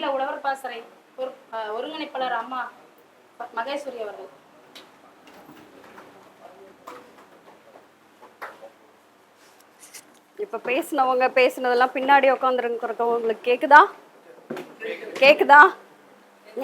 மாநில உழவர் பாசறை ஒரு ஒருங்கிணைப்பாளர் அம்மா மகேஸ்வரி அவர்கள். இப்ப பேசினவங்க பேசினதெல்லாம் பின்னாடி உட்காந்துருக்கிறவங்களுக்கு கேக்குதா? கேக்குதா?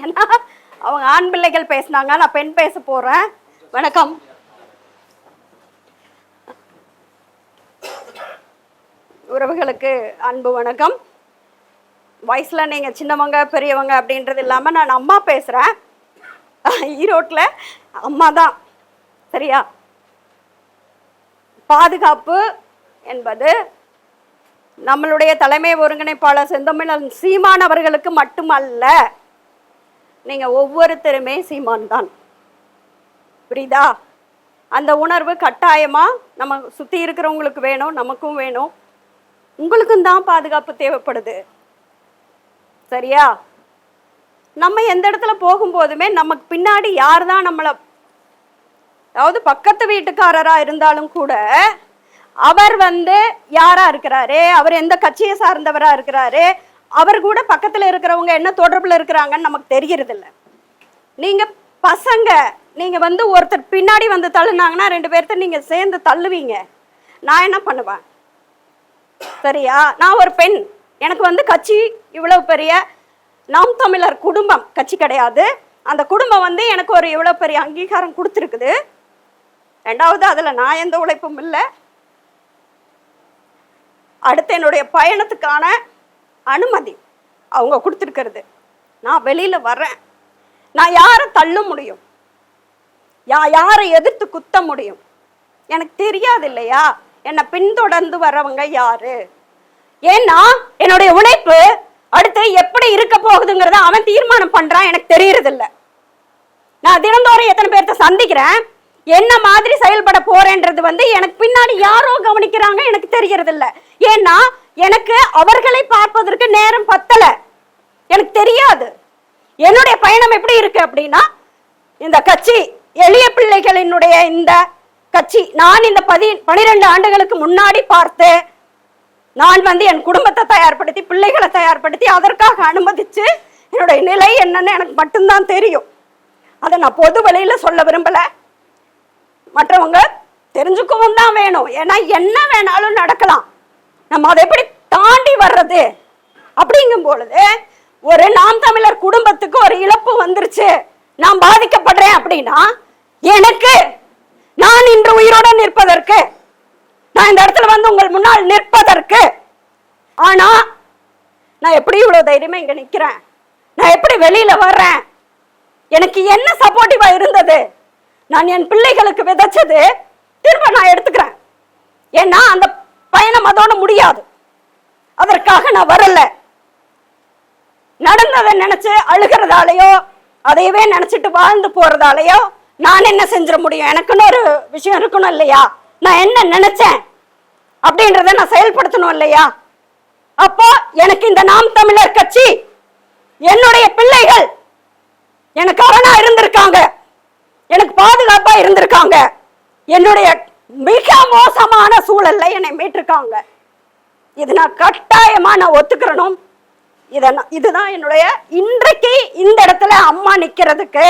ஏன்னா அவங்க ஆண் பிள்ளைகள் பேசினாங்க நான் பெண் பேச போறேன். வணக்கம். உறவுகளுக்கு அன்பு வணக்கம். வயசில் நீங்கள் சின்னவங்க பெரியவங்க அப்படின்றது இல்லாமல் நான் அம்மா பேசுகிறேன் ஈரோட்டில் அம்மா தான். சரியா? பாதுகாப்பு என்பது நம்மளுடைய தலைமை ஒருங்கிணைப்பாளர் செந்தமிழன் சீமான் அவர்களுக்கு மட்டுமல்ல நீங்கள் ஒவ்வொருத்தருமே சீமான் தான். புரியுதா? அந்த உணர்வு கட்டாயமாக நம்ம சுற்றி இருக்கிறவங்களுக்கு வேணும் நமக்கும் வேணும். உங்களுக்கும் தான் பாதுகாப்பு தேவைப்படுது. சரியா? நம்ம எந்த இடத்துல போகும்போதுமே நமக்கு பின்னாடி யார் தான் நம்மளை அதாவது பக்கத்து வீட்டுக்காரரா இருந்தாலும் கூட அவர் வந்து யாரா இருக்கிறாரு? அவர் எந்த கட்சியை சார்ந்தவரா இருக்கிறாரு? அவர் கூட பக்கத்துல இருக்கிறவங்க என்ன தொடர்புல இருக்கிறாங்கன்னு நமக்கு தெரியறது நீங்கள் நீங்க பசங்க நீங்க வந்து ஒருத்தர் பின்னாடி வந்து தள்ளுனாங்கன்னா ரெண்டு பேர்த்த நீங்க சேர்ந்து தள்ளுவீங்க. நான் என்ன பண்ணுவேன்? சரியா? நான் ஒரு பெண். எனக்கு வந்து கட்சி இவ்வளவு பெரிய நாம் தமிழர் குடும்பம் கட்சி கிடையாது. அந்த குடும்பம் வந்து எனக்கு ஒரு இவ்வளோ பெரிய அங்கீகாரம் கொடுத்துருக்குது. ரெண்டாவது அதில் நான் எந்த உழைப்பும் இல்லை. அடுத்து என்னுடைய பயணத்துக்கான அனுமதி அவங்க கொடுத்துருக்கிறது. நான் வெளியில் வர்றேன். நான் யாரை தள்ள முடியும்? யா யாரை எதிர்த்து குத்த முடியும்? எனக்கு தெரியாது இல்லையா? என்னை பின்தொடர்ந்து வர்றவங்க யாரு? ஏன்னா என்னுடைய உழைப்பு அடுத்து எப்படி இருக்க போகுதுங்கிறத அவன் தீர்மானம் பண்றான் எனக்கு தெரியறதில்ல. நான் தினந்தோறும் எத்தனை பேர்த்த சந்திக்கிறேன் என்ன மாதிரி செயல்பட போறேன்றது வந்து எனக்கு பின்னாடி யாரோ கவனிக்கிறாங்க எனக்கு தெரியறதில்ல. ஏன்னா எனக்கு அவர்களை பார்ப்பதற்கு நேரம் பத்தல. எனக்கு தெரியாது. என்னுடைய பயணம் எப்படி இருக்கு அப்படின்னா இந்த கட்சி எளிய பிள்ளைகளினுடைய இந்த கட்சி நான் இந்த பதி பனிரெண்டு ஆண்டுகளுக்கு முன்னாடி பார்த்து நான் வந்து என் குடும்பத்தை தயார்படுத்தி பிள்ளைகளை தயார்படுத்தி அதற்காக அனுமதிச்சு என்னுடைய நிலை என்னன்னு எனக்கு மட்டும்தான் தெரியும். அதை நான் பொது வழியில சொல்ல விரும்பல. மற்றவங்க தெரிஞ்சுக்கவும் தான் வேணும். ஏன்னா என்ன வேணாலும் நடக்கலாம். நம்ம அதை எப்படி தாண்டி வர்றது? அப்படிங்கும் பொழுது ஒரு நாம் தமிழர் குடும்பத்துக்கு ஒரு இழப்பு வந்துருச்சு. நான் பாதிக்கப்படுறேன் அப்படின்னா எனக்கு நான் இன்று உயிரோட நிற்பதற்கு நான் இந்த இடத்துல வந்து உங்கள் முன்னால் நிற்பதற்கு. ஆனா நான் எப்படி இவ்வளவு தைரியமா இங்க நிக்கிறேன்? நான் எப்படி வெளியில வர்றேன்? எனக்கு என்ன சப்போர்ட்டிவா இருந்தது? நான் என் பிள்ளைகளுக்கு விதைச்சது திரும்ப நான் எடுத்துக்கிறேன். ஏன்னா அந்த பயணம் அதோட முடியாது. அதற்காக நான் வரல. நடந்ததை நினைச்சு அழுகிறதாலயோ அதையவே நினைச்சிட்டு வாழ்ந்து போறதாலயோ நான் என்ன செஞ்சிட முடியும்? எனக்குன்னு ஒரு விஷயம் இருக்கணும் இல்லையா? நான் என்ன நினைச்சேன்? அப்படின்றத நான் செயல்படுத்தணும் இல்லையா? அப்போ எனக்கு இந்த நாம் தமிழர் கட்சி என்னுடைய பிள்ளைகள் எனக்கு அரணா இருந்திருக்காங்க. எனக்கு பாதுகாப்பா இருந்திருக்காங்க. என்னுடைய மிக மோசமான சூழல்ல என்னை மீட்டிருக்காங்க. இது நான் கட்டாயமா நான் ஒத்துக்கிறணும். இதை இதுதான் என்னுடைய இன்றைக்கு இந்த இடத்துல அம்மா நிக்கிறதுக்கு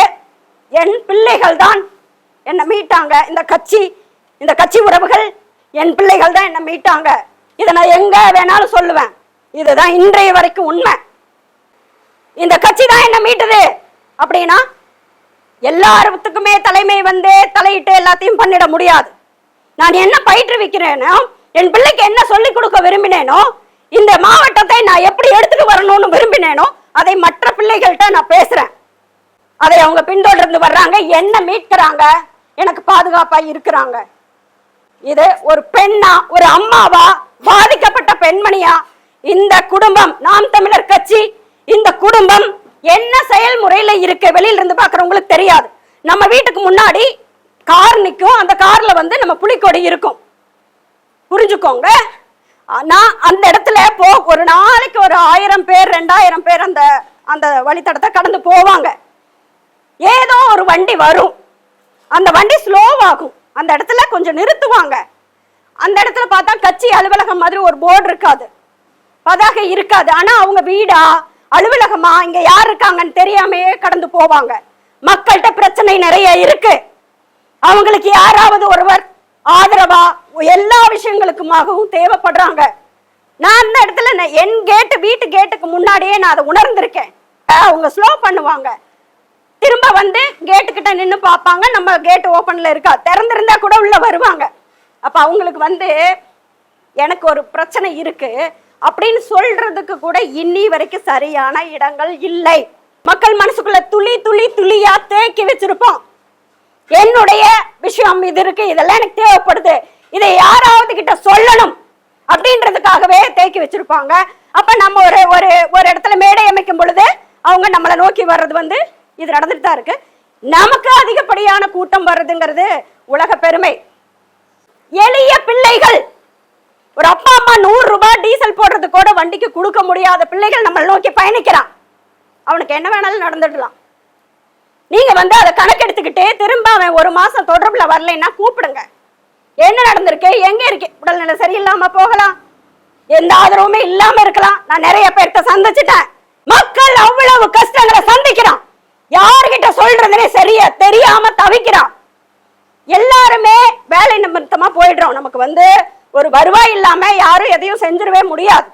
என் பிள்ளைகள் தான் என்னை மீட்டாங்க. இந்த கட்சி இந்த கட்சி உறவுகள் என் பிள்ளைகள் தான் என்னை மீட்டாங்க. இதை நான் எங்க வேணாலும் சொல்லுவேன். இதுதான் இன்றைய வரைக்கும் உண்மை. இந்த கட்சி தான் என்ன மீட்டது. அப்படின்னா எல்லாருத்துக்குமே தலைமை வந்து தலையிட்டு எல்லாத்தையும் பண்ணிட முடியாது. நான் என்ன பயிற்றுவிக்கிறேனோ என் பிள்ளைக்கு என்ன சொல்லிக் கொடுக்க விரும்பினேனோ இந்த மாவட்டத்தை நான் எப்படி எடுத்துட்டு வரணும்னு விரும்பினேனோ அதை மற்ற பிள்ளைகள்கிட்ட நான் பேசுறேன். அதை அவங்க பின்தொடர்ந்து வர்றாங்க என்ன மீட்கிறாங்க எனக்கு பாதுகாப்பா இருக்கிறாங்க. இது ஒரு பெண்ணா ஒரு அம்மாவா பாதிக்கப்பட்ட பெண்மணியா? இந்த குடும்பம் நாம் தமிழர் கட்சி இந்த குடும்பம் என்ன செயல்முறையில இருக்கு? வெளியில இருந்து பாக்குறவங்களுக்கு தெரியாது. நம்ம வீட்டுக்கு முன்னாடி கார் நிற்கும் அந்த கார்ல வந்து நம்ம புலிக்கொடி இருக்கும். புரிஞ்சுக்கோங்க. நான் அந்த இடத்துல போ ஒரு நாளைக்கு ஒரு ஆயிரம் பேர் ரெண்டாயிரம் பேர் அந்த அந்த வழித்தடத்தை கடந்து போவாங்க. ஏதோ ஒரு வண்டி வரும். அந்த வண்டி ஸ்லோவாகும் அந்த இடத்துல கொஞ்சம் நிறுத்துவாங்க. அந்த இடத்துல பார்த்தா கட்சி அலுவலகம் மாதிரி ஒரு போர்டு இருக்காது. பதாகை இருக்காது. ஆனா அவங்க வீடா அலுவலகமா இங்க யார் இருக்காங்கன்னு தெரியாமையே கடந்து போவாங்க. மக்கள்கிட்ட பிரச்சனை நிறைய இருக்கு. அவங்களுக்கு யாராவது ஒருவர் ஆதரவா எல்லா விஷயங்களுக்குமாகவும் தேவைப்படுறாங்க. நான் அந்த இடத்துல நான் என் கேட்டு வீட்டு கேட்டுக்கு முன்னாடியே நான் அதை உணர்ந்திருக்கேன். அவங்க ஸ்லோ பண்ணுவாங்க. திரும்ப வந்து கேட்டு கிட்ட பார்ப்பாங்க. நம்ம கேட் ஓப்பன்ல இருக்கா? திறந்திருந்தா கூட உள்ள வருவாங்க. அப்ப அவங்களுக்கு வந்து எனக்கு ஒரு பிரச்சனை இருக்கு. அப்படின்னு சொல்றதுக்கு கூட இன்னி வரைக்கும் சரியான இடங்கள் இல்லை. மக்கள் மனசுக்குள்ள துளி துளி துளியா தேக்கி வச்சிருப்போம். என்னுடைய விஷயம் இது இருக்கு. இதெல்லாம் எனக்கு தேவைப்படுது. இதை யாராவது கிட்ட சொல்லணும் அப்படின்றதுக்காகவே தேக்கி வச்சிருப்பாங்க. அப்ப நம்ம ஒரு ஒரு ஒரு இடத்துல மேடை அமைக்கும் பொழுது அவங்க நம்மளை நோக்கி வர்றது வந்து இது நடந்துட்டு தான் இருக்கு. நமக்கு அதிகப்படியான கூட்டம் வர்றதுங்கிறது உலக பெருமை. எளிய பிள்ளைகள் ஒரு அப்பா அம்மா நூறு ரூபாய் டீசல் போடுறது கூட வண்டிக்கு கொடுக்க முடியாத பிள்ளைகள் நம்மளை நோக்கி பயணிக்கிறான். அவனுக்கு என்ன வேணாலும் நடந்துடலாம். நீங்க வந்து அதை கணக்கெடுத்துக்கிட்டே திரும்ப அவன் ஒரு மாசம் தொடர்புல வரலைன்னா கூப்பிடுங்க. என்ன நடந்திருக்கு? எங்க இருக்கு? உடல்நிலை சரியில்லாம போகலாம். எந்த ஆதரவுமே இல்லாம இருக்கலாம். நான் நிறைய பேர்த்த சந்திச்சிட்டேன். மக்கள் அவ்வளவு கஷ்டங்களை சந்திக்கிறான். யாருகிட்ட சொல்றதுனே சரியா தெரியாம தவிக்கிறான். எல்லாருமே வேலை நிமித்தமா போயிடுறோம். நமக்கு வந்து ஒரு வருவாய் இல்லாம யாரும் எதையும் செஞ்சிடவே முடியாது.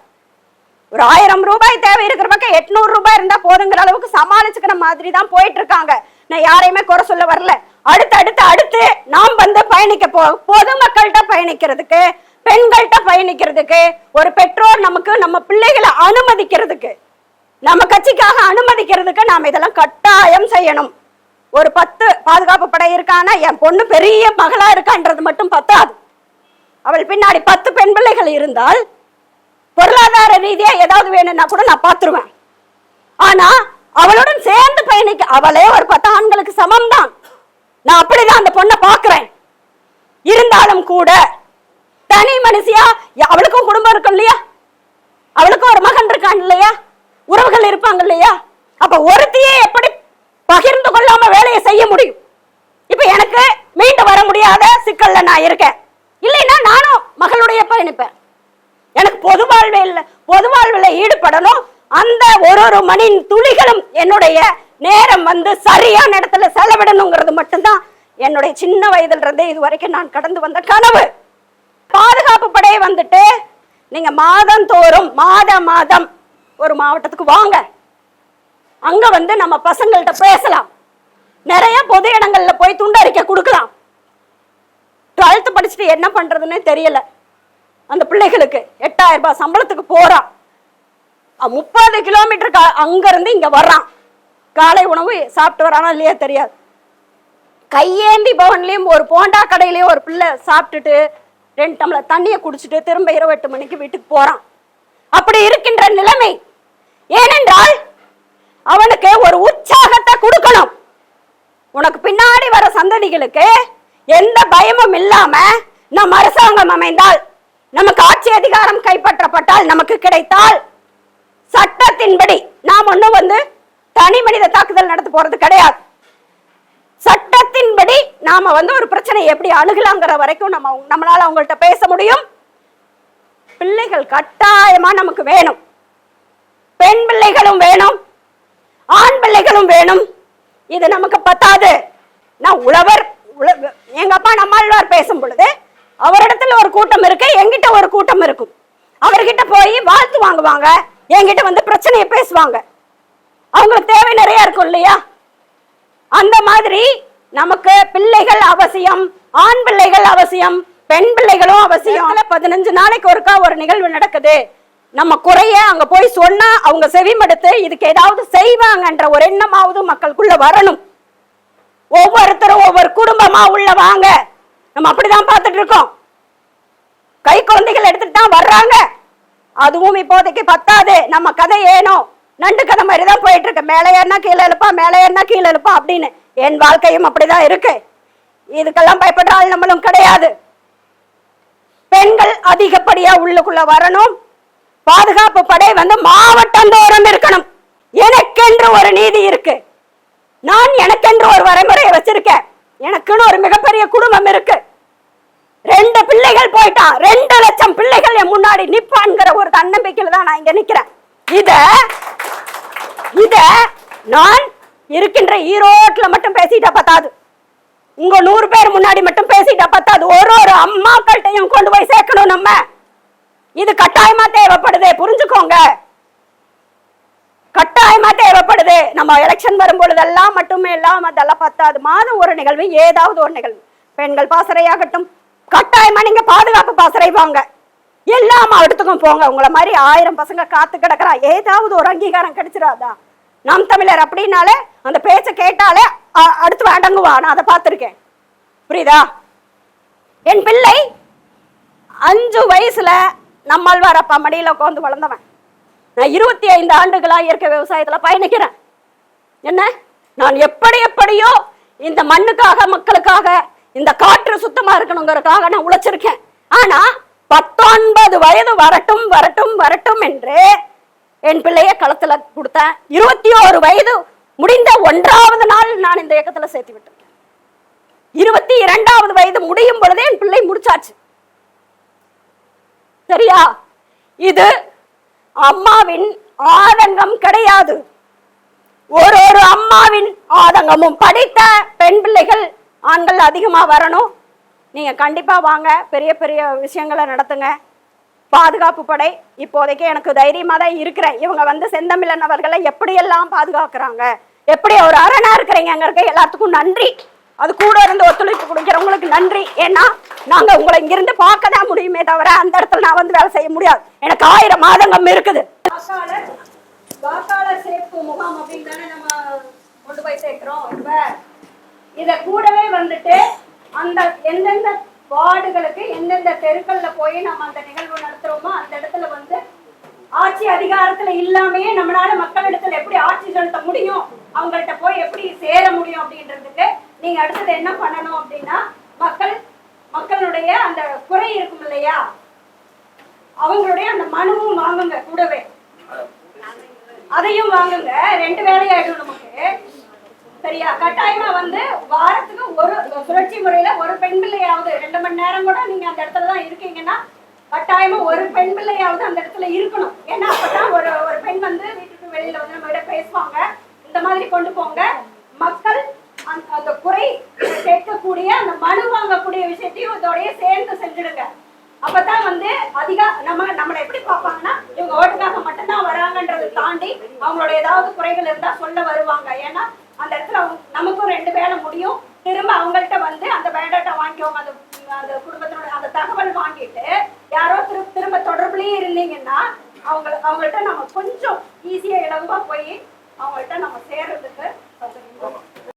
ஒரு ஆயிரம் ரூபாய் தேவை இருக்கிற பக்கம் எட்நூறு ரூபாய் இருந்தா போதுங்கிற அளவுக்கு சமாளிச்சுக்கிற மாதிரி தான் போயிட்டு இருக்காங்க நான் யாரையுமே குறை சொல்ல வரல. அடுத்து அடுத்து அடுத்து நாம் வந்து பயணிக்க போ பொதுமக்கள்கிட்ட பயணிக்கிறதுக்கு பெண்கள்கிட்ட பயணிக்கிறதுக்கு ஒரு பெற்றோர் நமக்கு நம்ம பிள்ளைகளை அனுமதிக்கிறதுக்கு. நம்ம கட்சிக்காக அனுமதிக்கிறதுக்கு நாம் இதெல்லாம் கட்டாயம் செய்யணும். ஒரு பத்து பாதுகாப்பு படை இருக்கானா என் பொண்ணு பெரிய மகளா இருக்கான்றது மட்டும் பத்தாது. அவள் பின்னாடி பத்து பெண் பிள்ளைகள் இருந்தால் பொருளாதார ரீதியா ஏதாவது வேணும்னா கூட நான் பார்த்துருவேன். ஆனா அவளுடன் சேர்ந்து பயணிக்க அவளே ஒரு பத்து ஆண்களுக்கு சமம் தான் நான் அப்படிதான் அந்த பொண்ணை பாக்குறேன் இருந்தாலும் கூட தனி மனுஷியா அவளுக்கும் குடும்பம் இருக்கும் இல்லையா? அவளுக்கும் ஒரு மகன் இருக்கான் இல்லையா? உறவுகள் இருப்பாங்க இல்லையா? அப்ப ஒருத்தியே எப்படி பகிர்ந்து கொள்ளாம வேலையை செய்ய முடியும்? இப்ப எனக்கு மீண்டு வர முடியாத சிக்கல்ல நான் இருக்கேன். இல்லைன்னா நானும் மகளுடைய பயணிப்பேன். எனக்கு பொது வாழ்வில் பொது வாழ்வில் ஈடுபடணும். அந்த ஒரு ஒரு மணி துளிகளும் என்னுடைய நேரம் வந்து சரியான இடத்துல செலவிடணுங்கிறது மட்டும்தான் என்னுடைய சின்ன வயதுல இருந்தே இது வரைக்கும் நான் கடந்து வந்த கனவு. பாதுகாப்பு படை வந்துட்டு நீங்க மாதம் தோறும் மாத மாதம் ஒரு மாவட்டத்துக்கு வாங்க. அங்க வந்து நம்ம பசங்கள்கிட்ட பேசலாம். நிறைய பொது இடங்கள்ல போய் துண்டறிக்கை கொடுக்கலாம். டுவெல்த் படிச்சுட்டு என்ன பண்றதுன்னு தெரியல. அந்த பிள்ளைகளுக்கு எட்டாயிரம் ரூபாய் சம்பளத்துக்கு போறான். முப்பது கிலோமீட்டருக்கு அங்க இருந்து இங்க வர்றான். காலை உணவு சாப்பிட்டு வரானா இல்லையா தெரியாது. கையேந்தி பவன்லயும் ஒரு போண்டா கடையிலயும் ஒரு பிள்ளை சாப்பிட்டுட்டு ரெண்டு டம்ளர் தண்ணியை குடிச்சிட்டு திரும்ப இருபத்தெட்டு மணிக்கு வீட்டுக்கு போறான். அப்படி இருக்கின்ற நிலைமை ஏனென்றால் அவனுக்கு ஒரு உற்சாகத்தை கொடுக்கணும். உனக்கு பின்னாடி வர சந்ததிகளுக்கு எந்த பயமும் இல்லாம நம் அரசாங்கம் அமைந்தால் நமக்கு ஆட்சி அதிகாரம் கைப்பற்றப்பட்டால் நமக்கு கிடைத்தால் சட்டத்தின்படி நாம் ஒன்றும் வந்து தனி மனித தாக்குதல் நடத்த போறது கிடையாது. சட்டத்தின்படி நாம வந்து ஒரு பிரச்சனையை எப்படி அணுகலாங்கிற வரைக்கும் நம்ம நம்மளால அவங்கள்ட்ட பேச முடியும். பிள்ளைகள் கட்டாயமா நமக்கு வேணும். பெண் பிள்ளைகளும் வேணும் ஆண் பிள்ளைகளும் வேணும். இது நமக்கு பத்தாது. நான் உழவர் எங்க அப்பா நம்மாழ்வார் பேசும் பொழுது அவரிடத்துல ஒரு கூட்டம் இருக்கு எங்கிட்ட ஒரு கூட்டம் இருக்கும் அவர்கிட்ட போய் வாழ்த்து வாங்குவாங்க என்கிட்ட வந்து பிரச்சனையை பேசுவாங்க. அவங்களுக்கு தேவை நிறைய இருக்கும் இல்லையா? அந்த மாதிரி நமக்கு பிள்ளைகள் அவசியம் ஆண் பிள்ளைகள் அவசியம் பெண் பிள்ளைகளும் அவசியம். பதினஞ்சு நாளைக்கு ஒருக்கா ஒரு நிகழ்வு நடக்குது. நம்ம குறைய அங்க போய் சொன்னா அவங்க செவிமடுத்து இதுக்கு ஏதாவது செய்வாங்கன்ற ஒரு எண்ணமாவது மக்களுக்குள்ள வரணும். ஒவ்வொருத்தரும் ஒவ்வொரு குடும்பமா உள்ள வாங்க. நம்ம அப்படிதான் பார்த்துட்டு இருக்கோம். கை குழந்தைகள் எடுத்துட்டு தான் வர்றாங்க. அதுவும் இப்போதைக்கு பத்தாது. நம்ம கதை ஏனோ? நண்டு கதை மாதிரி தான் போயிட்டு இருக்கு மேலே ஏறினா கீழே எழுப்பா மேலே ஏறினா கீழே எழுப்பா அப்படின்னு. என் வாழ்க்கையும் அப்படிதான் இருக்கு. இதுக்கெல்லாம் பயப்படுற ஆள் நம்மளும் கிடையாது. பெண்கள் அதிகப்படியா உள்ளுக்குள்ள வரணும். பாதுகாப்பு படை வந்து மாவட்டந்தோறும் இருக்கணும். எனக்கென்று ஒரு நீதி இருக்கு. நான் எனக்கென்று ஒரு வரைமுறையை வச்சிருக்கேன். எனக்குன்னு ஒரு மிகப்பெரிய குடும்பம் இருக்கு. ரெண்டு பிள்ளைகள் போயிட்டான் ரெண்டு லட்சம் பிள்ளைகள் என் முன்னாடி நிப்பான்ங்கிற ஒரு தன்னம்பிக்கையில தான் நான் இங்க நிக்கிறேன். இத இத நான் இருக்கின்ற ஈரோட்ல மட்டும் பேசிட்டா பத்தாது. உங்க நூறு பேர் முன்னாடி மட்டும் பேசிட்டா பத்தாது. ஒரு ஒரு அம்மாக்கள்கிட்டையும் கொண்டு போய் சேர்க்கணும் நம்ம. இது கட்டாயமா தேவைப்படுது புரிஞ்சுக்கோங்க. கட்டாயமா தேவைப்படுது. நம்ம எலெக்ஷன் வரும்பொழுதெல்லாம் மட்டுமே இல்லாம அதெல்லாம் பத்தாது மாதம் ஒரு நிகழ்வு ஏதாவது ஒரு நிகழ்வு. பெண்கள் பாசறையாகட்டும் கட்டாயமா நீங்க பாதுகாப்பு பாசறை வாங்க. எல்லா மாவட்டத்துக்கும் போங்க. உங்களை மாதிரி ஆயிரம் பசங்க காத்து கிடக்குறா. ஏதாவது ஒரு அங்கீகாரம் கிடைச்சிடாதா? நாம் தமிழர் அப்படின்னாலே அந்த பேச்சை கேட்டாலே அடுத்து அடங்குவா நான் அதை பார்த்துருக்கேன். புரியுதா? என் பிள்ளை அஞ்சு வயசுல நம்மாழ்வாரப்பா மடியில் உட்காந்து வளர்ந்தவன். நான் இருபத்தி ஐந்து ஆண்டுகளாக இயற்கை விவசாயத்தில் பயணிக்கிறேன். என்ன? நான் எப்படி எப்படியோ இந்த மண்ணுக்காக மக்களுக்காக இந்த காற்று சுத்தமாக இருக்கணுங்கிறதுக்காக நான் உழைச்சிருக்கேன். ஆனால் பத்தொன்பது வயது வரட்டும் வரட்டும் வரட்டும் என்று என் பிள்ளைய களத்தில் கொடுத்தேன். இருபத்தி ஓரு வயது முடிந்த ஒன்றாவது நாள் நான் இந்த இயக்கத்தில் சேர்த்து விட்டுருக்கேன். இருபத்தி இரண்டாவது வயது முடியும் பொழுதே என் பிள்ளை முடிச்சாச்சு. சரியா? இது அம்மாவின் ஆதங்கம் கிடையாது. ஒரு ஒரு அம்மாவின் ஆதங்கமும். படித்த பெண் பிள்ளைகள் ஆண்கள் அதிகமாக வரணும். நீங்கள் கண்டிப்பாக வாங்க. பெரிய பெரிய விஷயங்களை நடத்துங்க. பாதுகாப்பு படை இப்போதைக்கு எனக்கு தைரியமாக தான் இருக்கிறேன். இவங்க வந்து செந்தமிழன் அவர்களை எப்படியெல்லாம் பாதுகாக்கிறாங்க? எப்படி ஒரு அரணா இருக்கிறீங்க இருக்க எல்லாத்துக்கும் நன்றி. அது கூட இருந்து ஒத்துழைப்பு கொடுக்கிறவங்களுக்கு நன்றி. ஏன்னா நாங்க உங்களை இங்கிருந்து பார்க்க தான் முடியுமே தவிர அந்த இடத்துல நான் வந்து வேலை செய்ய முடியாது. எனக்கு ஆயிரம் மாதங்கம் இருக்குது. வாக்காளர் வாக்காளர் சேர்ப்பு முகாம் அப்படின்னு தானே நம்ம கொண்டு போய் சேர்க்கிறோம். இப்ப இத கூடவே வந்துட்டு அந்த எந்தெந்த வார்டுகளுக்கு எந்தெந்த தெருக்கள்ல போய் நம்ம அந்த நிகழ்வு நடத்துறோமோ அந்த இடத்துல வந்து ஆட்சி அதிகாரத்துல இல்லாமயே நம்மளால மக்களிடத்துல எப்படி ஆட்சி செலுத்த முடியும்? அவங்கள்ட்ட போய் எப்படி சேர முடியும் அப்படின்றதுக்கு நீங்க அடுத்தது என்ன பண்ணணும் அப்படின்னா மக்கள் மக்களுடைய அந்த குறை இருக்கும் இல்லையா? அவங்களுடைய அந்த மனுவும் வாங்குங்க கூடவே. அதையும் வாங்குங்க. ரெண்டு வேலையாயிடும் நமக்கு. சரியா? கட்டாயமா வந்து வாரத்துக்கு ஒரு சுழற்சி முறையில ஒரு பெண் பிள்ளையாவது ரெண்டு மணி நேரம் கூட நீங்க அந்த இடத்துல தான் இருக்கீங்கன்னா கட்டாயமா ஒரு பெண் பிள்ளையாவது அந்த இடத்துல இருக்கணும். ஏன்னா அப்பதான் ஒரு ஒரு பெண் வந்து வீட்டுக்கு வெளியில வந்து நம்ம பேசுவாங்க. இந்த மாதிரி கொண்டு போங்க. மக்கள் அந்த- அந்த குறை கேட்கக்கூடிய அந்த மனு வாங்கக்கூடிய விஷயத்தையும் இதோடய சேர்ந்து செஞ்சிடுங்க. அப்பதான் வந்து அதிக நம்ம நம்மளை எப்படி பார்ப்பாங்கன்னா இவங்க ஓட்டுக்காக மட்டும்தான் வராங்கன்றதை தாண்டி அவங்களோட ஏதாவது குறைகள் இருந்தா சொல்ல வருவாங்க. ஏன்னா அந்த இடத்துல அவங்க நமக்கும் ரெண்டு வேலை முடியும். திரும்ப அவங்கள்ட்ட வந்து அந்த பயோடேட்டா வாங்கிக்கோங்க அந்த அந்த குடும்பத்தினோட அந்த தகவல் வாங்கிட்டு யாரோ திரும்ப திரும்ப தொடர்புலயே இருந்தீங்கன்னா அவங்க அவங்கள்ட்ட நம்ம கொஞ்சம் ஈஸியா இலகுவா போய் அவங்கள்ட்ட நம்ம சேர்றதுக்கு